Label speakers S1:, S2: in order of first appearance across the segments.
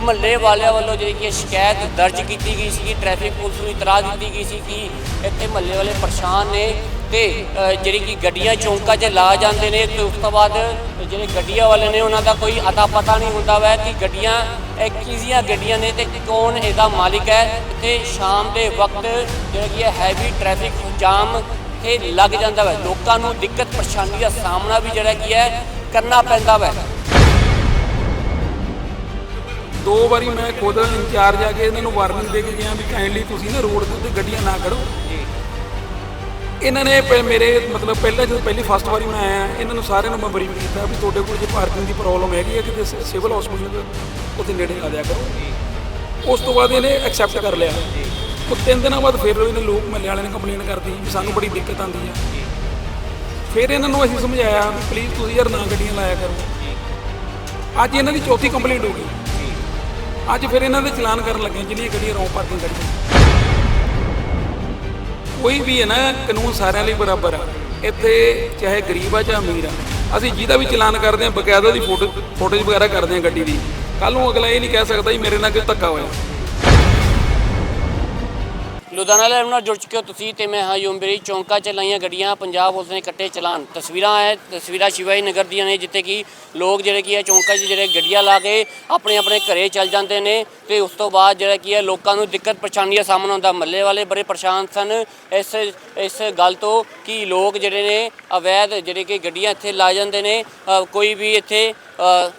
S1: ਮਹੱਲੇ ਵਾਲਿਆਂ ਵੱਲੋਂ ਜਿਹੜੀ ਕਿ ਸ਼ਿਕਾਇਤ ਦਰਜ ਕੀਤੀ ਗਈ ਸੀ ਟ੍ਰੈਫਿਕ ਪੁਲਿਸ ਨੂੰ ਇਤਲਾਹ ਦਿੱਤੀ ਗਈ ਸੀ ਕਿ ਇੱਥੇ ਮਹੱਲੇ ਵਾਲੇ ਪਰੇਸ਼ਾਨ ਨੇ ਤੇ ਜਿਹੜੀ ਕਿ ਗੱਡੀਆਂ ਚੌਂਕਾਂ 'ਚ ਲਾ ਜਾਂਦੇ ਨੇ ਤੇ ਉਸ ਤੋਂ ਬਾਅਦ ਜਿਹੜੇ ਗੱਡੀਆਂ ਵਾਲੇ ਨੇ ਉਹਨਾਂ ਦਾ ਕੋਈ ਅਤਾ ਪਤਾ ਨਹੀਂ ਹੁੰਦਾ ਵੈ ਕਿ ਗੱਡੀਆਂ, ਇਹ ਕਿਹਦੀਆਂ ਗੱਡੀਆਂ ਨੇ ਤੇ ਕੌਣ ਇਹਦਾ ਮਾਲਿਕ ਹੈ। ਤੇ ਸ਼ਾਮ ਦੇ ਵਕਤ ਜਿਹੜਾ ਕਿ ਹੈਵੀ ਟ੍ਰੈਫਿਕ ਜਾਮ ਇਹ ਲੱਗ ਜਾਂਦਾ ਵੈ। ਲੋਕਾਂ ਨੂੰ ਦਿੱਕਤ ਪਰੇਸ਼ਾਨੀ ਦਾ ਸਾਹਮਣਾ ਵੀ ਜਿਹੜਾ ਕੀ ਹੈ ਕਰਨਾ ਪੈਂਦਾ ਵੈ।
S2: ਦੋ ਵਾਰੀ ਮੈਂ ਖੁਦ ਇੰਚਾਰਜ ਆ ਕੇ ਇਹਨਾਂ ਨੂੰ ਵਾਰਨਿੰਗ ਦੇ ਕੇ ਗਿਆ ਵੀ ਕਾਈਂਡਲੀ ਤੁਸੀਂ ਨਾ ਰੋਡ ਦੇ ਉੱਤੇ ਗੱਡੀਆਂ ਨਾ ਖੜੋ ਇਹਨਾਂ ਨੇ ਪ- ਮੇਰੇ ਮਤਲਬ ਪਹਿਲਾਂ ਜਦੋਂ ਪਹਿਲੀ ਫਸਟ ਵਾਰੀ ਮੈਂ ਆਇਆ ਇਹਨਾਂ ਨੂੰ ਸਾਰਿਆਂ ਨੂੰ ਮੈਂ ਬਰੀਫ ਕੀਤਾ ਵੀ ਤੁਹਾਡੇ ਕੋਲ ਜੇ ਪਾਰਕਿੰਗ ਦੀ ਪ੍ਰੋਬਲਮ ਹੈਗੀ ਹੈ ਕਿਤੇ ਸ- ਸਿਵਲ ਹਸਪੀਟਲ ਉੱਥੇ ਨੇੜੇ ਲਾ ਦਿਆ ਕਰੋ। ਉਸ ਤੋਂ ਬਾਅਦ ਇਹਨੇ ਐਕਸੈਪਟ ਕਰ ਲਿਆ। ਉਹ ਤਿੰਨ ਦਿਨਾਂ ਬਾਅਦ ਫਿਰ ਇਹਨੇ ਲੋਕ ਮੱਲੇ ਵਾਲਿਆਂ ਨੇ ਕੰਪਲੇਨ ਕਰਤੀ ਵੀ ਸਾਨੂੰ ਬੜੀ ਦਿੱਕਤ ਆਉਂਦੀ ਆ। ਫਿਰ ਇਹਨਾਂ ਨੂੰ ਅਸੀਂ ਸਮਝਾਇਆ ਵੀ ਪਲੀਜ਼ ਤੁਸੀਂ ਯਾਰ ਨਾ ਗੱਡੀਆਂ ਲਾਇਆ ਕਰੋ। ਅੱਜ ਇਹਨਾਂ ਦੀ ਚੌਥੀ ਕੰਪਲੇਂਟ ਹੋ ਗਈ। ਅੱਜ ਫਿਰ ਇਹਨਾਂ ਦੇ ਚਲਾਨ ਕਰਨ ਲੱਗੇ ਜਿਹੜੀਆਂ ਗੱਡੀਆਂ ਰੌਂਗ ਪਾਰਕਿੰਗ ਕਰੀਆਂ ਕੋਈ ਵੀ ਹੈ ਨਾ, ਕਾਨੂੰਨ ਸਾਰਿਆਂ ਲਈ ਬਰਾਬਰ ਆ। ਇੱਥੇ ਚਾਹੇ ਗਰੀਬ ਆ ਚਾਹੇ ਅਮੀਰ ਆ, ਅਸੀਂ ਜਿਹਦਾ ਵੀ ਚਲਾਨ ਕਰਦੇ ਆ, ਬਕਾਇਦਾ ਦੀ ਫੋਟੋ ਫੋਟੋਜ਼ ਵਗੈਰਾ ਕਰਦੇ ਆ ਗੱਡੀ ਦੀ। ਕੱਲ ਨੂੰ ਅਗਲਾ ਇਹ ਨਹੀਂ ਕਹਿ ਸਕਦਾ ਜੀ ਮੇਰੇ ਨਾਲ ਕੋਈ ਧੱਕਾ ਹੋਇਆ।
S1: ਲੁਧਿਆਣਾ ਲਾਈਵ ਨਾਲ ਜੁੜ ਚੁੱਕੇ ਹੋ ਤੁਸੀਂ ਤੇ ਮੈਂ ਹਾਂ ਯੂਮਬਰੀ ਚੌਂਕਾ ਚ ਲਾਈਆਂ ਗੱਡੀਆਂ ਪੰਜਾਬ ਪੁਲਿਸ ਨੇ ਇਕੱਠੇ ਚਲਾਨ। ਤਸਵੀਰਾਂ ਹੈ ਤਸਵੀਰਾਂ ਸ਼ਿਵਾਈ ਨਗਰ ਦੀਆਂ ਨੇ ਜਿੱਥੇ ਕਿ ਲੋਕ ਜਿਹੜੇ ਕੀ ਹੈ ਚੌਂਕਾ 'ਚ ਜਿਹੜੇ ਗੱਡੀਆਂ ਲਾ ਕੇ ਆਪਣੇ ਆਪਣੇ ਘਰੇ ਚੱਲ ਜਾਂਦੇ ਨੇ ਤੇ ਉਸ ਤੋਂ ਬਾਅਦ ਜਿਹੜਾ ਕੀ ਹੈ ਲੋਕਾਂ ਨੂੰ ਦਿੱਕਤ ਪਰੇਸ਼ਾਨੀ ਦਾ ਸਾਹਮਣਾ ਹੁੰਦਾ। ਮਹੱਲੇ ਵਾਲੇ ਬੜੇ ਪਰੇਸ਼ਾਨ ਸਨ ਇਸ ਇਸ ਗੱਲ ਤੋਂ ਕਿ ਲੋਕ ਜਿਹੜੇ ਨੇ ਅਵੈਧ ਜਿਹੜੇ ਕਿ ਗੱਡੀਆਂ ਇੱਥੇ ਲਾ ਜਾਂਦੇ ਨੇ। ਅ, ਕੋਈ ਵੀ ਇੱਥੇ ਅ,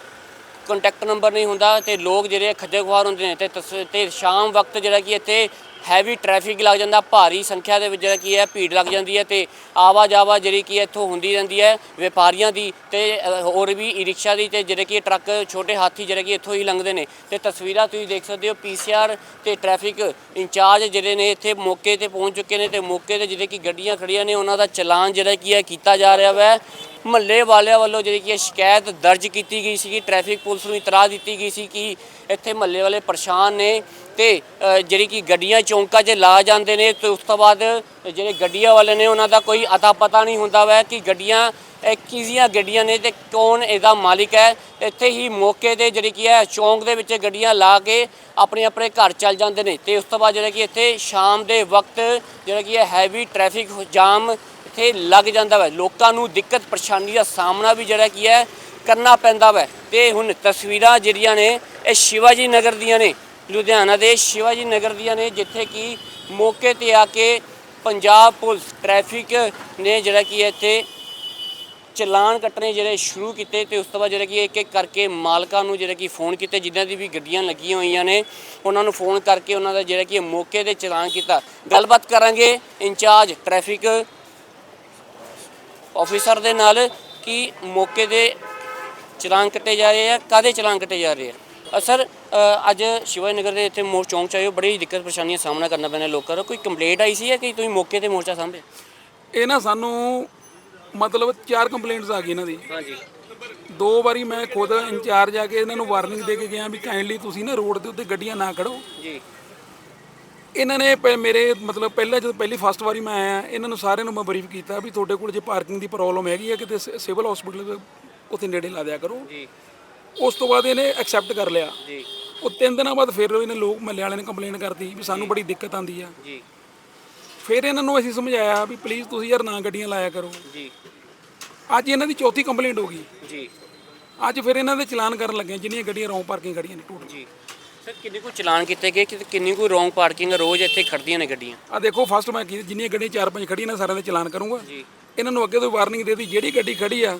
S1: ਕੰਟੈਕਟ ਨੰਬਰ ਨਹੀਂ ਹੁੰਦਾ ਤੇ ਲੋਕ ਜਿਹੜੇ ਖੱਜਲ ਖੁਆਰ ਹੁੰਦੇ ਨੇ ਤੇ ਤਸ- ਤੇ ਸ਼ਾਮ ਵਕਤ ਜਿਹੜਾ ਕਿ ਇੱਥੇ ਹੈਵੀ ਟ੍ਰੈਫਿਕ ਲੱਗ ਜਾਂਦਾ, ਭਾਰੀ ਸੰਖਿਆ ਦੇ ਵਿੱਚ ਜਿਹੜਾ ਕੀ ਹੈ, ਭੀੜ ਲੱਗ ਜਾਂਦੀ ਹੈ ਤੇ ਆਵਾਜਾਵਾ ਜਿਹੜੀ ਕੀ ਹੈ, ਇੱਥੋਂ ਹੁੰਦੀ ਰਹਿੰਦੀ ਹੈ ਵਪਾਰੀਆਂ ਦੀ ਤੇ ਹੋਰ ਵੀ ਈ ਰਿਕਸ਼ਾ ਦੀ ਤੇ ਜਿਹੜੇ ਕੀ ਟਰੱਕ ਛੋਟੇ ਹਾਥੀ ਜਿਹੜੇ ਕੀ ਇੱਥੋਂ ਹੀ ਲੰਘਦੇ ਨੇ। ਤੇ ਤਸਵੀਰਾਂ ਤੁਸੀਂ ਦੇਖ ਸਕਦੇ ਹੋ ਪੀਸੀਆਰ ਤੇ ਟ੍ਰੈਫਿਕ ਇੰਚਾਰਜ ਜਿਹੜੇ ਨੇ ਇੱਥੇ ਮੌਕੇ ਤੇ ਪਹੁੰਚ ਚੁੱਕੇ ਨੇ ਤੇ ਮੌਕੇ ਤੇ ਜਿਹੜੇ ਕੀ ਗੱਡੀਆਂ ਖੜੀਆਂ ਨੇ, ਉਹਨਾਂ ਦਾ ਚਲਾਨ ਜਿਹੜਾ ਕੀ ਹੈ, ਕੀਤਾ ਜਾ ਰਿਹਾ ਵੈ। ਮਹੱਲੇ ਵਾਲਿਆਂ ਵੱਲੋਂ ਜਿਹੜੀ ਕਿ ਸ਼ਿਕਾਇਤ ਦਰਜ ਕੀਤੀ ਗਈ ਸੀ ਕਿ ਟ੍ਰੈਫਿਕ ਪੁਲਿਸ ਨੂੰ ਇਤਲਾਹ ਦਿੱਤੀ ਗਈ ਸੀ ਕਿ ਇੱਥੇ ਮਹੱਲੇ ਵਾਲੇ ਪਰੇਸ਼ਾਨ ਨੇ ਤੇ ਜਿਹੜੀ ਕਿ ਗੱਡੀਆਂ ਚੌਂਕਾਂ 'ਚ ਲਾ ਜਾਂਦੇ ਨੇ ਤੇ ਉਸ ਤੋਂ ਬਾਅਦ ਜਿਹੜੇ ਗੱਡੀਆਂ ਵਾਲੇ ਨੇ ਉਹਨਾਂ ਦਾ ਕੋਈ ਅਤਾ ਪਤਾ ਨਹੀਂ ਹੁੰਦਾ ਵੈ ਕਿ ਗੱਡੀਆਂ, ਇਹ ਕਿਹਦੀਆਂ ਗੱਡੀਆਂ ਨੇ ਤੇ ਕੌਣ ਇਹਦਾ ਮਾਲਿਕ ਹੈ। ਇੱਥੇ ਹੀ ਮੌਕੇ ਤੇ ਜਿਹੜੀ ਕੀ ਹੈ, ਚੌਂਕ ਦੇ ਵਿੱਚ ਗੱਡੀਆਂ ਲਾ ਕੇ ਆਪਣੇ ਆਪਣੇ ਘਰ ਚੱਲ ਜਾਂਦੇ ਨੇ ਤੇ ਉਸ ਤੋਂ ਬਾਅਦ ਜਿਹੜਾ ਕਿ ਇੱਥੇ ਸ਼ਾਮ ਦੇ ਵਕਤ ਜਿਹੜਾ ਕਿ ਹੈਵੀ ਟ੍ਰੈਫਿਕ ਜਾਮ ਇੱਥੇ ਲੱਗ ਜਾਂਦਾ ਵੈ। ਲੋਕਾਂ ਨੂੰ ਦਿੱਕਤ, ਪਰੇਸ਼ਾਨੀ ਦਾ ਸਾਹਮਣਾ ਵੀ ਜਿਹੜਾ ਕੀ ਹੈ, ਕਰਨਾ ਪੈਂਦਾ ਵੈ। ਤੇ ਹੁਣ ਤਸਵੀਰਾਂ ਜਿਹੜੀਆਂ ਨੇ, ਇਹ ਸ਼ਿਵਾਜੀ ਨਗਰ ਦੀਆਂ ਨੇ। ਲੁਧਿਆਣਾ ਦੇ ਸ਼ਿਵਾਜੀ ਨਗਰ ਦੀਆਂ ਨੇ, ਜਿੱਥੇ ਕਿ ਮੌਕੇ ਤੇ ਆ ਕੇ ਪੰਜਾਬ ਪੁਲਿਸ ਟ੍ਰੈਫਿਕ ਨੇ ਜਿਹੜਾ ਕੀ ਹੈ ਇੱਥੇ ਚਲਾਨ ਕੱਟਣੇ ਜਿਹੜੇ ਸ਼ੁਰੂ ਕੀਤੇ ਤੇ ਉਸ ਤੋਂ ਬਾਅਦ ਜਿਹੜਾ ਕਿ ਇੱਕ ਇੱਕ ਕਰਕੇ ਮਾਲਕਾਂ ਨੂੰ ਜਿਹੜਾ ਕਿ ਫੋਨ ਕੀਤੇ, ਜਿਨ੍ਹਾਂ ਦੀ ਵੀ ਗੱਡੀਆਂ ਲੱਗੀਆਂ ਹੋਈਆਂ ਨੇ, ਉਹਨਾਂ ਨੂੰ ਫੋਨ ਕਰਕੇ ਉਹਨਾਂ ਦਾ ਜਿਹੜਾ ਕਿ ਮੌਕੇ ਤੇ ਚਲਾਨ ਕੀਤਾ। ਗੱਲਬਾਤ ਕਰਾਂਗੇ ਇੰਚਾਰਜ ਟ੍ਰੈਫਿਕ ਆਫੀਸਰ ਦੇ ਨਾਲ ਕਿ ਮੌਕੇ ਦੇ ਚਲਾਨ ਕੱਟੇ ਜਾ ਰਹੇ ਆ ਕਾਦੇ ਚਲਾਨ ਕੱਟੇ ਜਾ ਰਹੇ ਆ? ਸਰ ਅੱਜ ਸ਼ਿਵਾਜੀ ਨਗਰ ਦੇ ਇੱਥੇ ਮੋਰ ਚੌਂਕ ਚ ਹੋ ਬੜੀ ਦਿੱਕਤ ਪਰੇਸ਼ਾਨੀਆਂ ਸਾਹਮਣਾ ਕਰਨਾ ਪੈਣਾ ਲੋਕਾਂ ਦਾ। ਕੋਈ ਕੰਪਲੇਂਟ ਆਈ ਸੀ ਜਾਂ ਕਿ ਤੁਸੀਂ ਮੌਕੇ ਤੇ ਮੋਰਚਾ ਸਾਹਮਣੇ
S2: ਇਹ ਨਾ ਸਾਨੂੰ ਮਤਲਬ ਚਾਰ ਕੰਪਲੇਂਟਸ ਆ ਗਈ ਇਹਨਾਂ ਦੀ।
S1: ਹਾਂਜੀ।
S2: ਦੋ ਵਾਰੀ ਮੈਂ ਖੁਦ ਇੰਚਾਰਜ ਆ ਕੇ ਇਹਨਾਂ ਨੂੰ ਵਾਰਨਿੰਗ ਦੇ ਕੇ ਗਿਆ ਵੀ ਕਾਈਂਡਲੀ ਤੁਸੀਂ ਨਾ ਰੋਡ ਦੇ ਉੱਤੇ ਗੱਡੀਆਂ ਨਾ ਖੜੋ।
S1: ਜੀ।
S2: ਇਹਨਾਂ ਨੇ ਪ- ਮੇਰੇ ਮਤਲਬ ਪਹਿਲਾਂ ਜਦੋਂ ਪਹਿਲੀ ਫਸਟ ਵਾਰੀ ਮੈਂ ਆਇਆ ਇਹਨਾਂ ਨੂੰ ਸਾਰਿਆਂ ਨੂੰ ਮੈਂ ਬਰੀਫ ਕੀਤਾ ਵੀ ਤੁਹਾਡੇ ਕੋਲ ਜੇ ਪਾਰਕਿੰਗ ਦੀ ਪ੍ਰੋਬਲਮ ਹੈਗੀ ਹੈ ਕਿਤੇ ਸ- ਸਿਵਲ ਹਸਪੀਟਲ ਉੱਥੇ ਨੇੜੇ ਲਾ ਦਿਆ ਕਰੋ।
S1: ਜੀ।
S2: ਉਸ ਤੋਂ ਬਾਅਦ ਇਹਨੇ ਐਕਸੈਪਟ ਕਰ ਲਿਆ।
S1: ਜੀ।
S2: ਉਹ ਤਿੰਨ ਦਿਨਾਂ ਬਾਅਦ ਫਿਰ ਇਹਨੇ ਲੋਕ ਮੱਲੇ ਵਾਲਿਆਂ ਨੇ ਕੰਪਲੇਨ ਕਰਤੀ ਵੀ ਸਾਨੂੰ ਬੜੀ ਦਿੱਕਤ ਆਉਂਦੀ ਆ।
S1: ਜੀ।
S2: ਫਿਰ ਇਹਨਾਂ ਨੂੰ ਅਸੀਂ ਸਮਝਾਇਆ ਵੀ ਪਲੀਜ਼ ਤੁਸੀਂ ਯਾਰ ਨਾ ਗੱਡੀਆਂ ਲਾਇਆ ਕਰੋ।
S1: ਜੀ।
S2: ਅੱਜ ਇਹਨਾਂ ਦੀ ਚੌਥੀ ਕੰਪਲੇਂਟ ਹੋ ਗਈ।
S1: ਜੀ।
S2: ਅੱਜ ਫਿਰ ਇਹਨਾਂ ਦੇ ਚਲਾਨ ਕਰਨ ਲੱਗੇ ਜਿਹੜੀਆਂ ਗੱਡੀਆਂ ਰੌਂਗ ਪਾਰਕਿੰਗ ਖੜੀਆਂ ਨੇ ਟੋਟਲ
S1: ਜੀ। ਸਰ ਕਿੰਨੇ ਕੋ ਚਲਾਨ ਕੀਤੇ ਗਏ ਕਿ ਕਿੰਨੀ ਕੋ ਰੋਂਗ ਪਾਰਕਿੰਗ ਰੋਜ਼ ਇੱਥੇ ਖੜਦੀਆਂ ਨੇ ਗੱਡੀਆਂ?
S2: ਆ ਦੇਖੋ ਫਸਟ ਮੈਂ ਕੀ ਜਿੰਨੀਆਂ ਗੱਡੀਆਂ ਚਾਰ ਪੰਜ ਖੜੀਆਂ ਨੇ ਸਾਰਿਆਂ ਦੇ ਚਲਾਨ ਕਰੂੰਗਾ।
S1: ਜੀ।
S2: ਇਹਨਾਂ ਨੂੰ ਅੱਗੇ ਤੋਂ ਵਾਰਨਿੰਗ ਦੇ ਦਿੱਤੀ ਜਿਹੜੀ ਗੱਡੀ ਖੜੀ ਆ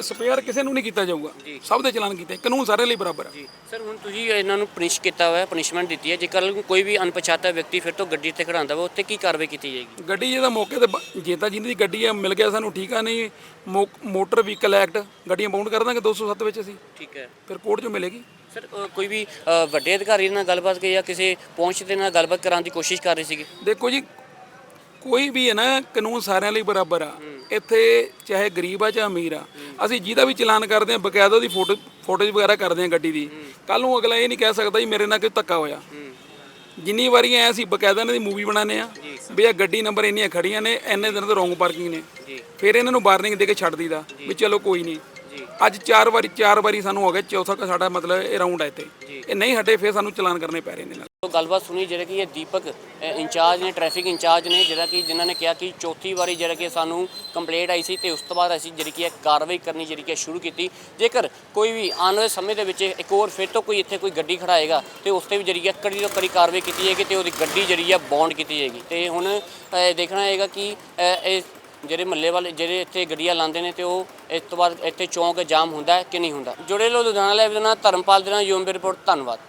S2: ਸਪੇਅਰ ਕਿਸੇ ਨੂੰ ਨਹੀਂ ਕੀਤਾ ਜਾਊਗਾ। ਸਭ ਦੇ ਚਲਾਨ ਕੀਤੇ ਕਾਨੂੰਨ ਸਾਰਿਆਂ ਲਈ ਬਰਾਬਰ
S1: ਜੀ। ਸਰ ਹੁਣ ਤੁਸੀਂ ਇਹਨਾਂ ਨੂੰ ਪਨਿਸ਼ ਕੀਤਾ ਹੋਇਆ ਪਨਿਸ਼ਮੈਂਟ ਦਿੱਤੀ ਹੈ। ਜੇਕਰ ਕੋਈ ਵੀ ਅਣਪਛਾਤਾ ਵਿਅਕਤੀ ਫਿਰ ਤੋਂ ਗੱਡੀ ਤੇ ਖੜਾਉਂਦਾ ਵਾ ਉੱਥੇ ਕੀ ਕਾਰਵਾਈ ਕੀਤੀ ਜਾਏਗੀ?
S2: ਗੱਡੀ ਜਿਹਦਾ ਮੌਕੇ ਤੇ ਜੇ ਤਾਂ ਜਿਹਦੀ ਗੱਡੀ ਆ ਮਿਲ ਗਿਆ ਸਾਨੂੰ ਠੀਕ ਆ ਨਹੀਂ ਮੋਟਰ ਵਹੀਕਲ ਐਕਟ ਗੱਡੀਆਂ ਬਾਉਂਡ ਕਰ ਦਾਂਗੇ 207 ਵਿੱਚ ਅਸੀਂ।
S1: ਠੀਕ ਹੈ।
S2: ਫਿਰ ਕੋਰਟ 'ਚੋਂ ਮਿਲੇਗੀ।
S1: ਸਰ ਕੋਈ ਵੀ ਵੱਡੇ ਅਧਿਕਾਰੀ ਨਾਲ ਗੱਲਬਾਤ ਕੀਤੀ ਜਾਂ ਕਿਸੇ ਪਹੁੰਚ ਦੇ ਨਾਲ ਗੱਲਬਾਤ ਕਰਾਉਣ ਦੀ ਕੋਸ਼ਿਸ਼ ਕਰ ਰਹੇ ਸੀਗੇ?
S2: ਦੇਖੋ ਜੀ ਕੋਈ ਵੀ ਹੈ ਨਾ ਕਾਨੂੰਨ ਸਾਰਿਆਂ ਲਈ ਬਰਾਬਰ ਆ। ਇੱਥੇ ਚਾਹੇ ਗਰੀਬ ਆ ਚਾਹੇ ਅਮੀਰ ਆ, ਅਸੀਂ ਜਿਹਦਾ ਵੀ ਚਲਾਨ ਕਰਦੇ ਆ ਬਕਾਇਦਾ ਉਹਦੀ ਫੋਟੋ, ਫੋਟੋਜ਼ ਵਗੈਰਾ ਕਰਦੇ ਆ ਗੱਡੀ ਦੀ। ਕੱਲ ਨੂੰ ਅਗਲਾ ਇਹ ਨਹੀਂ ਕਹਿ ਸਕਦਾ ਜੀ ਮੇਰੇ ਨਾਲ ਕੋਈ ਧੱਕਾ ਹੋਇਆ। ਜਿੰਨੀ ਵਾਰੀ ਆਇਆ ਅਸੀਂ ਬਕਾਇਦਾ ਇਹਨਾਂ ਦੀ ਮੂਵੀ ਬਣਾਉਂਦੇ ਆ ਵੀ ਇਹ ਗੱਡੀ ਨੰਬਰ ਇੰਨੀਆਂ ਖੜੀਆਂ ਨੇ, ਇੰਨੇ ਦਿਨ ਤੋਂ ਰੋਂਗ ਪਾਰਕਿੰਗ ਨੇ। ਫਿਰ ਇਹਨਾਂ ਨੂੰ ਵਾਰਨਿੰਗ ਦੇ ਕੇ ਛੱਡ ਦਈਦਾ, ਵੀ ਚਲੋ ਕੋਈ ਨਹੀਂ। ਅੱਜ ਚਾਰ ਵਾਰੀ ਚਾਰ ਵਾਰੀ ਸਾਨੂੰ ਹੋ ਗਿਆ, ਚੌਥਾ ਸਾਡਾ ਮਤਲਬ ਇਹ ਰਾਉਂਡ ਆ ਇੱਥੇ। ਇਹ ਨਹੀਂ ਹਟੇ, ਫਿਰ ਸਾਨੂੰ ਚਲਾਨ ਕਰਨੇ ਪੈ ਰਹੇ ਨੇ
S1: ਤੋਂ ਗੱਲਬਾਤ ਸੁਣੀ ਜਿਹੜਾ ਕਿ ਇਹ ਦੀਪਕ ਇੰਚਾਰਜ ਨੇ, ਟ੍ਰੈਫਿਕ ਇੰਚਾਰਜ ਨੇ, ਜਿਹੜਾ ਕਿ ਜਿਨ੍ਹਾਂ ਨੇ ਕਿਹਾ ਕਿ ਚੌਥੀ ਵਾਰੀ ਜਿਹੜਾ ਕਿ ਸਾਨੂੰ ਕੰਪਲੇਂਟ ਆਈ ਸੀ ਤੇ ਉਸ ਤੋਂ ਬਾਅਦ ਅਸੀਂ ਜਿਹੜੀ ਕਿ ਇਹ ਕਾਰਵਾਈ ਕਰਨੀ ਜਿਹੜੀ ਕਿ ਸ਼ੁਰੂ ਕੀਤੀ। ਜੇਕਰ ਕੋਈ ਵੀ ਆਉਣ ਵਾਲੇ ਸਮੇਂ ਦੇ ਵਿੱਚ ਇੱਕ ਹੋਰ ਫਿਰ ਤੋਂ ਕੋਈ ਇੱਥੇ ਕੋਈ ਗੱਡੀ ਖੜਾਏਗਾ ਤੇ ਉਸ ਤੇ ਵੀ ਜਿਹੜੀ ਹੈ ਕੜੀ ਤੋਂ ਕੜੀ ਕਾਰਵਾਈ ਕੀਤੀ ਜਾਏਗੀ ਤੇ ਉਹਦੀ ਗੱਡੀ ਜਿਹੜੀ ਹੈ ਬੌਂਡ ਕੀਤੀ ਜਾਏਗੀ। ਤੇ ਹੁਣ ਦੇਖਣਾ ਹੈਗਾ ਕਿ ਇਹ ਜਿਹੜੇ ਮੱਲੇ ਵਾਲੇ ਜਿਹੜੇ ਇੱਥੇ ਗੱਡੀਆਂ ਲਾਉਂਦੇ ਨੇ ਤੇ ਉਹ ਇਸ ਤੋਂ ਬਾਅਦ ਇੱਥੇ ਚੌਂਕ ਜਾਮ ਹੁੰਦਾ ਕਿ ਨਹੀਂ ਹੁੰਦਾ। ਜੁੜੇ ਲੋ ਲੁਧਿਆਣਾ ਲਾਈਵ ਦੇ ਨਾਲ, ਧਰਮਪਾਲ ਦੇ ਨਾਲ, ਯੂਮ ਰਿਪੋਰਟ ਧੰਨਵਾਦ।